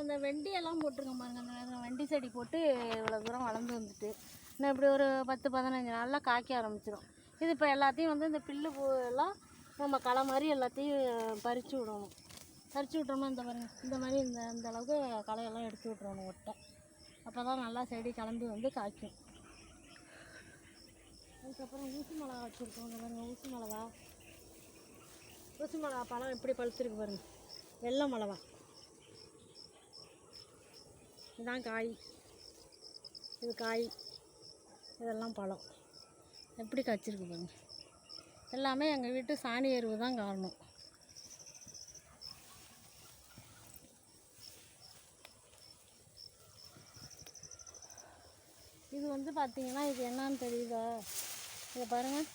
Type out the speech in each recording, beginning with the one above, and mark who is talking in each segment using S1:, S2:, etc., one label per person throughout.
S1: இந்த வெண்டியெல்லாம் போட்டிருக்கோம் பாருங்க அந்த நேரம் வெண்டி செடி போட்டு இவ்வளோ தூரம் வளர்ந்து வந்துட்டு இன்னும் இப்படி ஒரு பத்து பதினஞ்சு நாளில் காய்க்க ஆரம்பிச்சிடும் இது இப்போ எல்லாத்தையும் வந்து இந்த பில்லு பூ எல்லாம் நம்ம களை மாதிரி எல்லாத்தையும் பறித்து விடணும். பறித்து விட்டோம்னா இந்த பாருங்க இந்த மாதிரி இந்த இந்த அளவுக்கு களையெல்லாம் எடுத்து விட்றணும் ஒட்டை. அப்போ தான் நல்லா செடி கிளம்பி வந்து காய்க்கும். அதுக்கப்புறம் ஊசி மிளகா வச்சுருக்கோம் இந்த பாருங்க ஊசி மிளகா. ஊசி மிளகா பழம் எப்படி பழுத்துருக்கு பாருங்க வெள்ளை மிளகா. இதான் காய். இது காய். இதெல்லாம் பழம். எப்படி காய்ச்சிருக்கு பாருங்க. எல்லாமே எங்கள் வீட்டு சாணி எருவு தான் காரணம். இது வந்து பார்த்தீங்கன்னா இது என்னன்னு தெரியுதா? இதை பாருங்கள்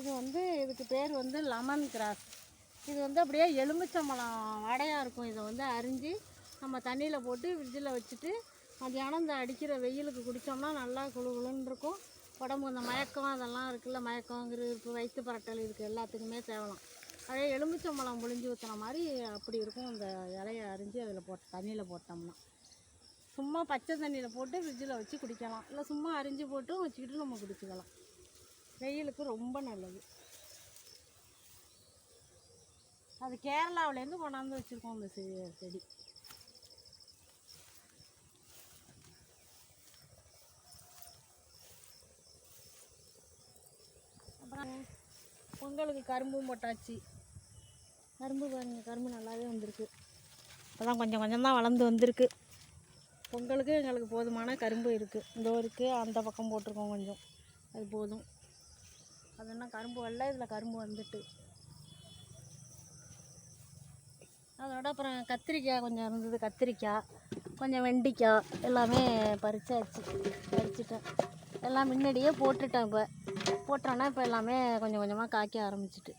S1: இது வந்து இதுக்கு பேர் வந்து லெமன் கிராஸ் இது வந்து அப்படியே எலுமிச்சம்பழம் வடையாக இருக்கும். இதை வந்து அரிஞ்சு நம்ம தண்ணியில் போட்டு ஃப்ரிட்ஜில் வச்சுட்டு மதியானம் இந்த அடிக்கிற வெயிலுக்கு குடித்தோம்னா நல்லா குளு குளுன்னு இருக்கும். உடம்பு இந்த மயக்கம் அதெல்லாம் இருக்குல்ல மயக்கம் கிருப்பு வயிற்று பரட்டல் இதுக்கு எல்லாத்துக்குமே தேவலாம். அதே எலுமிச்சம்பழம் புழிஞ்சு ஊற்றுன மாதிரி அப்படி இருக்கும். அந்த இலையை அரிஞ்சு அதில் போட்டு தண்ணியில் போட்டோம்னா. சும்மா பச்சை தண்ணியில் போட்டு ஃப்ரிட்ஜில் வச்சு குடிக்கலாம். இல்லை சும்மா அரிஞ்சு போட்டும் வச்சுக்கிட்டு நம்ம குடிச்சிக்கலாம். வெயிலுக்கு ரொம்ப நல்லது. அது கேரளாவிலேருந்து கொண்டாந்து வச்சுருக்கோம் அந்த செடி செடி அப்புறம் பொங்கலுக்கு கரும்பும் போட்டாச்சு. கரும்பு பாருங்க கரும்பு நல்லாவே வந்திருக்கு. இப்போதான் கொஞ்சம் கொஞ்சம் தான் வளர்ந்து வந்திருக்கு. பொங்கலுக்கு எங்களுக்கு போதுமான கரும்பு இருக்குது இந்த இருக்குது அந்த பக்கம் போட்டிருக்கோம் கொஞ்சம். அது போதும். அது என்ன கரும்பு வரல இதில் கரும்பு வந்துட்டு. அதோட அப்புறம் கத்திரிக்காய் கொஞ்சம் இருந்தது கத்திரிக்காய் கொஞ்சம் வெண்டிக்காய் எல்லாமே பறிச்சாச்சு. பறிச்சிட்டேன். எல்லாம் முன்னாடியே போட்டுட்டேன் இப்போ. போட்டோன்னா இப்போ எல்லாமே கொஞ்சம் கொஞ்சமாக காய்க்க ஆரம்பிச்சிட்டு.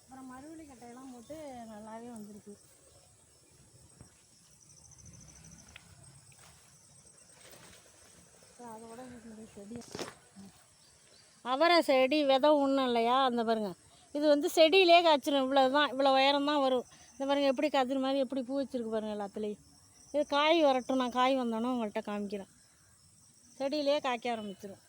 S1: அப்புறம் மருவள்ளி கட்டையெல்லாம் போட்டு நல்லாவே வந்திருக்கு. அதோட செடி. அவரை செடி விதை ஒன்றும் இல்லையா? அந்த பாருங்க. இது வந்து செடியிலே காய்ச்சிரும். இவ்வளோ தான் இவ்வளோ உயரம் தான் வரும். இந்த பாருங்க எப்படி கதிர் மாதிரி எப்படி பூ வச்சிருக்கு பாருங்க எல்லாத்துலேயும். இது காய் வரட்டும். நான் காய் வந்தோன்னே உங்கள்கிட்ட காமிக்கிறேன். செடியிலே காய்க்க ஆரம்பிச்சிடும்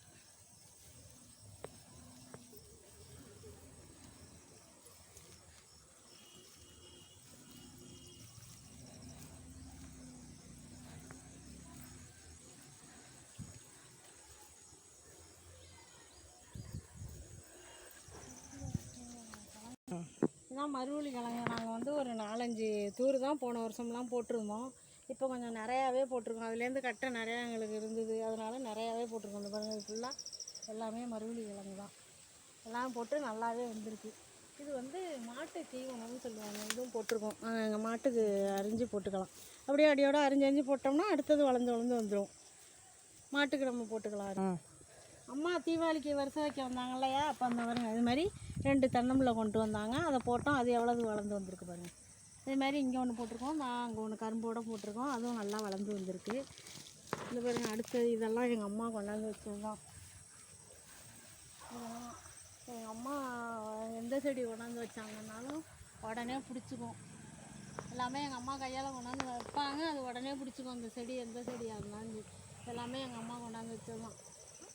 S1: இதான் மறுவழி கிழங்கு. நாங்கள் வந்து ஒரு நாலஞ்சு தூர் தான் போன வருஷம்லாம் போட்டிருந்தோம். இப்போ கொஞ்சம் நிறையாவே போட்டிருக்கோம். அதுலேருந்து கட்டை நிறையா எங்களுக்கு இருந்தது. அதனால நிறையாவே போட்டிருக்கோம். இந்த பாருங்க இது ஃபுல்லாக எல்லாமே மருவள்ளி கிழங்கு தான். எல்லாம் போட்டு நல்லாவே வந்திருக்கு. இது வந்து மாட்டு தீவனம்னு சொல்லுவாங்க. இதுவும் போட்டிருக்கோம். எங்கள் மாட்டுக்கு அரிஞ்சு போட்டுக்கலாம். அப்படியே அடியோட அரிஞ்சு அரிஞ்சு போட்டோம்னா அடுத்தது வளர்ந்து வளர்ந்து வந்துடும் மாட்டுக்கு நம்ம போட்டுக்கலாம் அது. அம்மா தீபாவளிக்கு வருஷம் வைக்க வந்தாங்க இல்லையா அப்போ அந்த பாருங்க இது மாதிரி ரெண்டு தென்னம்பிள்ளை கொண்டு வந்தாங்க. அதை போட்டோம். அது எவ்வளவு வளர்ந்து வந்திருக்கு பாருங்க. இதே மாதிரி இங்கே ஒன்று போட்டிருக்கோம். நான் அங்கே ஒன்று கரும்போடு போட்டிருக்கோம். அதுவும் நல்லா வளர்ந்து வந்திருக்கு. இந்த பாருங்க அடுத்தது இதெல்லாம் எங்கள் அம்மா கொண்டாந்து வச்சது தான் எங்கள் அம்மா எந்த செடி கொண்டாந்து வச்சாங்கன்னாலும் உடனே பிடிச்சிக்கும். எல்லாமே எங்கள் அம்மா கையால் கொண்டாந்து வைப்பாங்க. அது உடனே பிடிச்சிக்கும். அந்த செடி எந்த செடியாக இருந்தாலும் எல்லாமே எங்கள் அம்மா கொண்டாந்து வச்சது தான்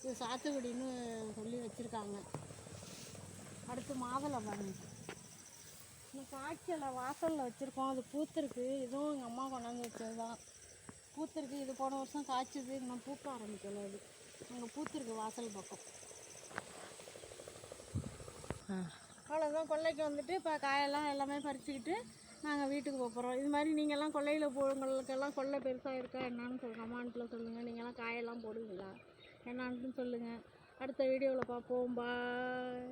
S1: இது சாத்துக்குடின்னு சொல்லி வச்சுருக்காங்க. அடுத்து மாதுளை பாருங்கள் காய்ச்சலை வாசலில் வச்சுருக்கோம். அது பூத்திருக்கு. இதுவும் எங்கள் அம்மா கொண்டாந்து வச்சது தான் பூத்திருக்கு. இது போன வருஷம் காய்ச்சது. இன்னும் பூக்க ஆரம்பிக்கல அது அங்கே பூத்திருக்கு வாசல் பக்கம். அவ்வளோதான் கொல்லைக்கு வந்துட்டு இப்போ காயெல்லாம் எல்லாமே பறிச்சுக்கிட்டு நாங்கள் வீட்டுக்கு போகிறோம் இது மாதிரி நீங்கள்லாம் கொல்லையில் போகிறவங்களுக்கெல்லாம் கொல்லை பெருசாக இருக்கா? என்னான்னு சொல்லுங்கள் கமெண்ட்டில் சொல்லுங்கள் நீங்கள்லாம் காயெல்லாம் போடுவீங்களா? என்னான்னு சொல்லுங்கள் அடுத்த வீடியோவில் பார்ப்போம் பாய்